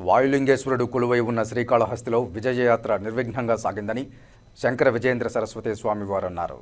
వాయులింగేశ్వరుడు కొలువై ఉన్న శ్రీకాళహస్తిలో విజయయాత్ర నిర్విఘ్నంగా సాగిందని శంకర విజయేంద్ర సరస్వతి స్వామివారు అన్నారు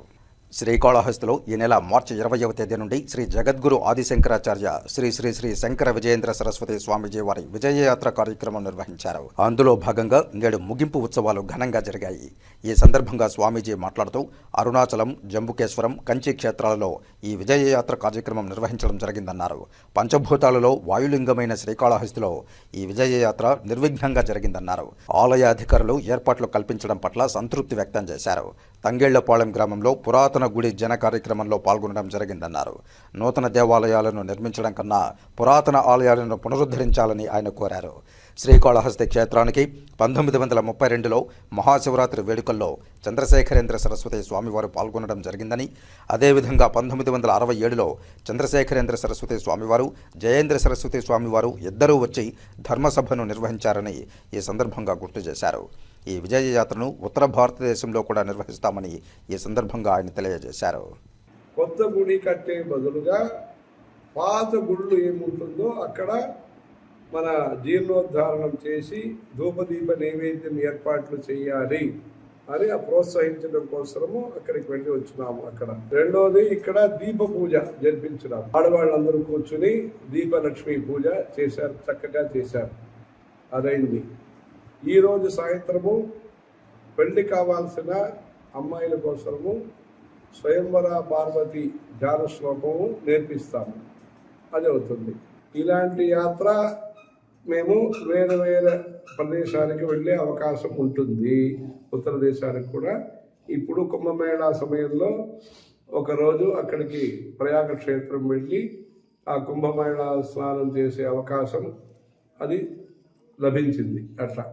శ్రీకాళహస్తిలో ఈ నెల మార్చి ఇరవయవ తేదీ నుండి శ్రీ జగద్గురు ఆదిశంకరాచార్య శ్రీ శ్రీ శ్రీ శంకర విజయేంద్ర సరస్వతి స్వామిజీ వారి విజయయాత్ర కార్యక్రమం నిర్వహించారు. అందులో భాగంగా నేడు ముగింపు ఉత్సవాలు ఘనంగా జరిగాయి. ఈ సందర్భంగా స్వామీజీ మాట్లాడుతూ అరుణాచలం జంబుకేశ్వరం కంచి క్షేత్రాలలో ఈ విజయయాత్ర కార్యక్రమం నిర్వహించడం జరిగిందన్నారు. పంచభూతాలలో వాయులింగమైన శ్రీకాళహస్తిలో ఈ విజయయాత్ర నిర్విఘ్నంగా జరిగిందన్నారు. ఆలయ అధికారులు ఏర్పాట్లు కల్పించడం పట్ల సంతృప్తి వ్యక్తం చేశారు. తంగేళ్ళపాలెం గ్రామంలో పురాతన గుడి జన కార్యక్రమంలో పాల్గొనడం జరిగిందన్నారు. నూతన దేవాలయాలను నిర్మించడం కన్నా పురాతన ఆలయాలను పునరుద్ధరించాలని ఆయన కోరారు. శ్రీకాళహస్తి క్షేత్రానికి పంతొమ్మిది వందల ముప్పై రెండులో మహాశివరాత్రి వేడుకల్లో చంద్రశేఖరేంద్ర సరస్వతి స్వామివారు పాల్గొనడం జరిగిందని అదేవిధంగా పంతొమ్మిది వందల అరవై ఏడులో చంద్రశేఖరేంద్ర సరస్వతి స్వామివారు జయేంద్ర సరస్వతి స్వామివారు ఇద్దరూ వచ్చి ధర్మసభను నిర్వహించారని ఈ సందర్భంగా గుర్తు చేశారు. ఈ విజయ యాత్రను ఉత్తర భారతదేశంలో కూడా నిర్వహిస్తామని ఈ సందర్భంగా ఆయన తెలియజేశారు. కొత్త గుడి కట్టే బదులుగా పాత గుళ్ళు ఏముంటుందో అక్కడ మన జీర్ణోద్ధారణం చేసి ధూపదీప నైవేద్యం ఏర్పాట్లు చేయాలి అని ఆ ప్రోత్సహించడం కోసము అక్కడికి వెళ్ళి వచ్చినాము అక్కడ. రెండోది ఇక్కడ దీప పూజ జరిపించినాము. ఆడవాళ్ళందరూ కూర్చుని దీపలక్ష్మి పూజ చేశారు చక్కగా చేశారు. అదైంది. ఈరోజు సాయంత్రము పెళ్ళి కావాల్సిన అమ్మాయిల కోసము స్వయంవర పార్వతి ధ్యాన శ్లోకము నేర్పిస్తాము. అది అవుతుంది. ఇలాంటి యాత్ర మేము వేరే వేరే ప్రదేశానికి వెళ్ళే అవకాశం ఉంటుంది. ఉత్తర దేశానికి కూడా. ఇప్పుడు కుంభమేళా సమయంలో ఒకరోజు అక్కడికి ప్రయాగ క్షేత్రం వెళ్ళి ఆ కుంభమేళా స్నానం చేసే అవకాశం అది లభించింది. అట్లా.